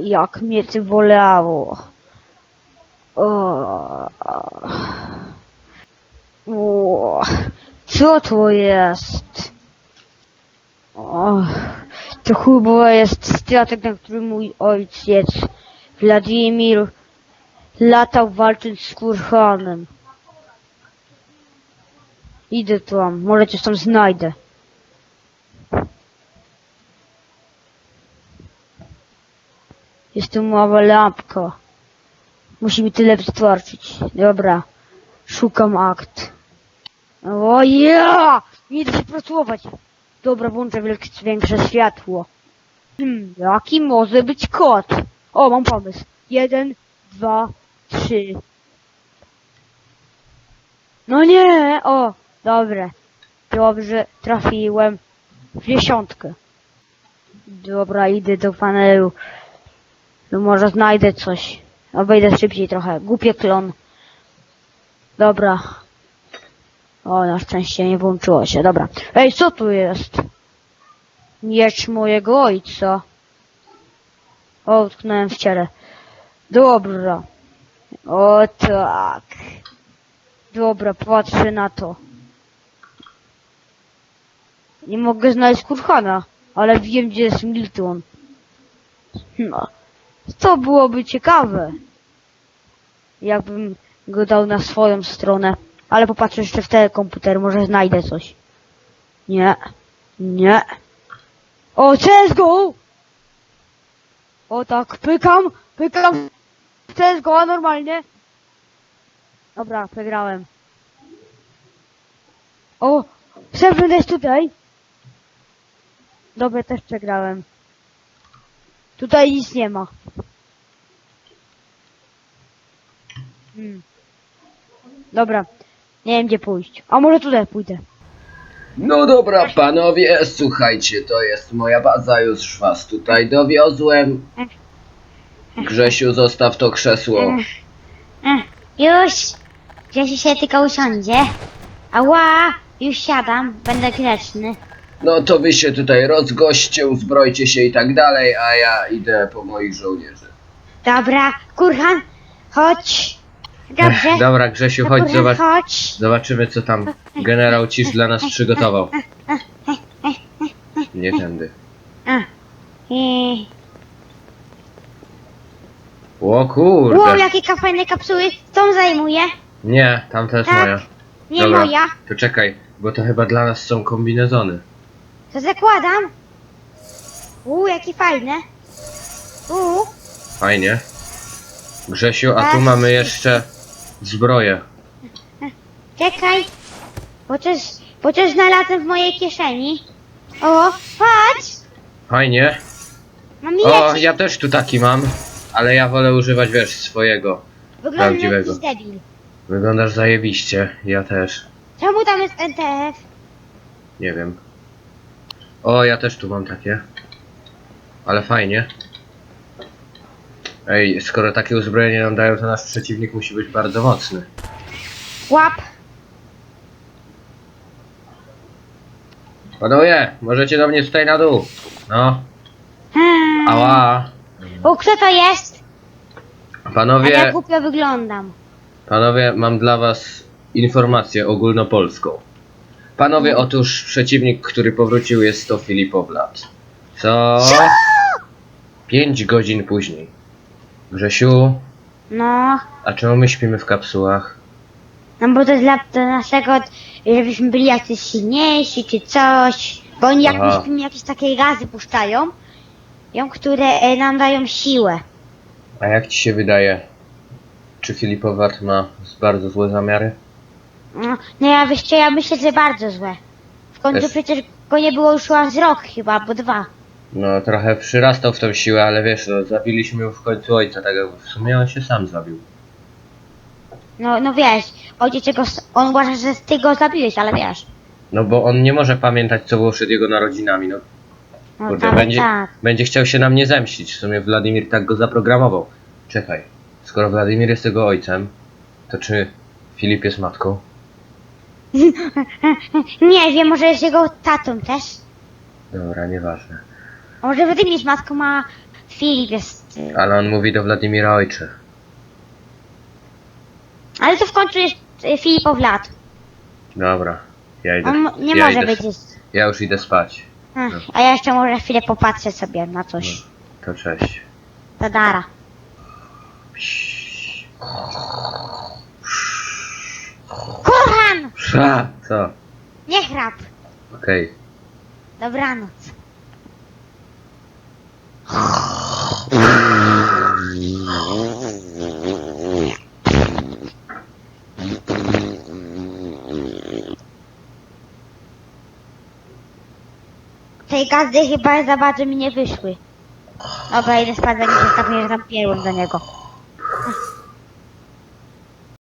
jak mnie ty bolało. O, o, co to jest? O, to chyba jest statek, na którym mój ojciec, Wladimir, latał walczyć z Kurhanem. Idę tam, może coś tam znajdę. Jest tu mała lampka. Musi mi tyle wystarczyć. Dobra. Szukam akt. O ja! Nie da się pracować. Dobra, włączę większe światło. Hmm, jaki może być kod? O, mam pomysł. Jeden, dwa, trzy. No nie! O, dobre. Dobrze, trafiłem w dziesiątkę. Dobra, idę do panelu. No może znajdę coś. No wejdę szybciej trochę. Głupie klon. Dobra. O, na szczęście nie włączyło się. Dobra. Ej, co tu jest? Miecz mojego ojca. O, utknąłem w ciele. Dobra. O tak. Dobra, patrzę na to. Nie mogę znaleźć Kurhana, ale wiem gdzie jest Milton. No. To byłoby ciekawe. Jakbym go dał na swoją stronę. Ale popatrzę jeszcze w telekomputer, może znajdę coś. Nie. Nie. O, CSGO! O tak, pykam, pykam w CSGO, normalnie. Dobra, przegrałem. O, Seven jest tutaj. Dobra, też przegrałem. Tutaj nic nie ma. Hmm. Dobra. Nie wiem gdzie pójść. A może tutaj pójdę. No dobra, panowie, słuchajcie, to jest moja baza, już was tutaj dowiozłem. Grzesiu, zostaw to krzesło. Ech, Już! Grzesiu się tylko usiądzie. Ała! Już siadam, będę grzeczny. No to wy się tutaj rozgoście, uzbrojcie się i tak dalej, a ja idę po moich żołnierzy. Dobra, kurhan, chodź. Dobrze. Dobra, Grzesiu, chodź, zobacz, chodź. zobaczymy co tam generał Cisz dla nas przygotował. Nie tędy. I... O Wow, kurde. jakie ka- fajne kapsuły. Tą zajmuje. Nie, tamta jest Tak. moja. Nie Dobra. moja. To czekaj, bo to chyba dla nas są kombinezony. To zakładam. Uuu, jakie fajne. Uuu, Fajnie. Grzesiu, a tu Tak. mamy jeszcze zbroję. czekaj. Bo coś, bo coś znalazłem w mojej kieszeni. O, patrz. Fajnie. Mam O, miecz. ja też tu taki mam, ale ja wolę używać, wiesz, swojego. Wygląda jak prawdziwego. jakiś debil. Wyglądasz zajebiście, ja też. Czemu tam jest NTF? Nie wiem. O, ja też tu mam takie. Ale fajnie. Ej, skoro takie uzbrojenie nam dają, to nasz przeciwnik musi być bardzo mocny. Łap. Panowie, możecie do mnie tutaj na dół. No, Hmm. ała. O, kto to jest? A ja Panowie, głupio wyglądam. panowie, mam dla was informację ogólnopolską. Panowie, otóż przeciwnik, który powrócił jest to Filipowlad. Co? Pięć godzin później. Grzesiu, No, a czemu my śpimy w kapsułach? no bo to jest dla do naszego, żebyśmy byli jacyś silniejsi czy coś. Bo oni jak Aha. my śpimy, jakieś takie gazy puszczają, ją, które e, nam dają siłę. A jak ci się wydaje? Czy Filipowlad ma bardzo złe zamiary? No, no ja wiesz ja myślę, że bardzo złe. W końcu przecież go nie było już raz rok chyba, albo dwa. No, trochę przyrastał w tą siłę, ale wiesz, no, zabiliśmy mu w końcu ojca, tak w sumie on się sam zabił. No, no wiesz, ojciec on uważa, że ty go zabiłeś, ale wiesz. No bo on nie może pamiętać, co było przed jego narodzinami, no. No Kurde, ale będzie, tak. będzie chciał się na mnie zemścić. W sumie Wladimir tak go zaprogramował. Czekaj, skoro Wladimir jest jego ojcem, to czy Filip jest matką? Nie wiem, może jest jego tatą też. Dobra, nieważne. A może jest matką, a Filip jest Ale on mówi do Wladimira ojcze. Ale to w końcu jest y, Filipow lat. Dobra, ja idę. On mo- nie ja może idę, być... Ja już idę spać. Ech, A ja jeszcze może chwilę popatrzę sobie na coś. To cześć. Tadara. Kurhan! Sza! Co? Nie chrap. Okej. Dobranoc. Tej gazdy chyba za bardzo mi nie wyszły. Dobra, idę spać, zanim się skapnie, że tam pierłem do niego.